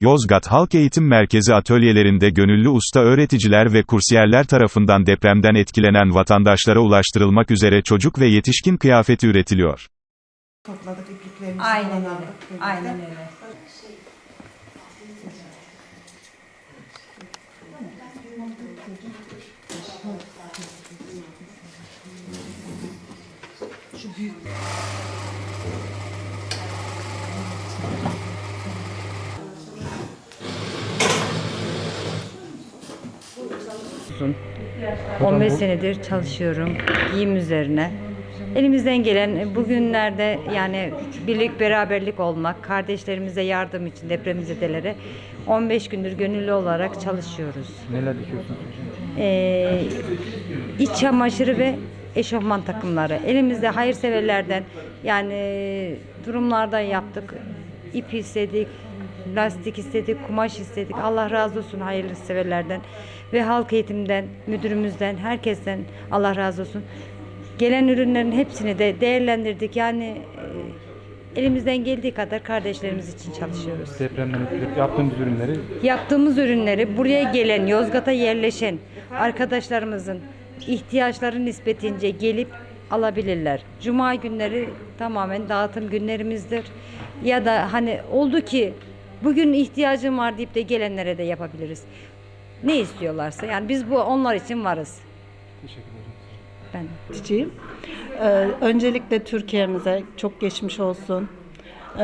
Yozgat Halk Eğitim Merkezi atölyelerinde gönüllü usta öğreticiler ve kursiyerler tarafından depremden etkilenen vatandaşlara ulaştırılmak üzere çocuk ve yetişkin kıyafeti üretiliyor. Topladık ipliklerimizi Aynen öyle. Aynen öyle. Sun. 15 senedir çalışıyorum giyim üzerine. Elimizden gelen bugünlerde yani birlik beraberlik olmak, kardeşlerimize yardım için depremzedelere 15 gündür gönüllü olarak çalışıyoruz. Neler dikiyorsunuz? Ee, iç çamaşırı ve eşofman takımları. Elimizde hayırseverlerden yani durumlardan yaptık. İp istedik, lastik istedik, kumaş istedik. Allah razı olsun hayırseverlerden ve halk eğitimden, müdürümüzden, herkesten Allah razı olsun. Gelen ürünlerin hepsini de değerlendirdik. Yani e, elimizden geldiği kadar kardeşlerimiz için çalışıyoruz. Depremden etkileyip yaptığımız ürünleri Yaptığımız ürünleri buraya gelen, Yozgat'a yerleşen arkadaşlarımızın ihtiyaçları nispetince gelip alabilirler. Cuma günleri tamamen dağıtım günlerimizdir. Ya da hani oldu ki bugün ihtiyacım var deyip de gelenlere de yapabiliriz. Ne istiyorlarsa yani biz bu onlar için varız. teşekkür ederim. Ben Öğreticiyim. Ee, öncelikle Türkiye'mize çok geçmiş olsun. Ee,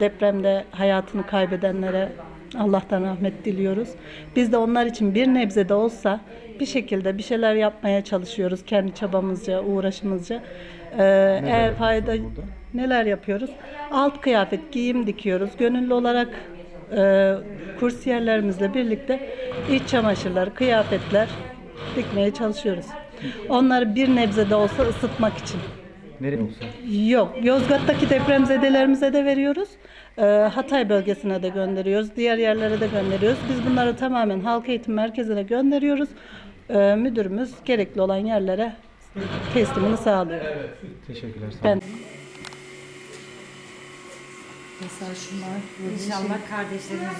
depremde hayatını kaybedenlere Allah'tan rahmet diliyoruz. Biz de onlar için bir nebze de olsa bir şekilde bir şeyler yapmaya çalışıyoruz kendi çabamızca, uğraşımızca. Ee, eğer fayda neler yapıyoruz? Alt kıyafet, giyim dikiyoruz. Gönüllü olarak e, kursiyerlerimizle birlikte iç çamaşırlar, kıyafetler dikmeye çalışıyoruz. Onları bir nebze de olsa ısıtmak için. Nereye olsa? Yok, Yozgat'taki depremzedelerimize de veriyoruz. Ee, Hatay bölgesine de gönderiyoruz. Diğer yerlere de gönderiyoruz. Biz bunları tamamen halk eğitim merkezine gönderiyoruz. Ee, müdürümüz gerekli olan yerlere teslimini sağlıyor. Teşekkürler. Sağ Ben olun. Mesela şunlar İnşallah kardeşlerimiz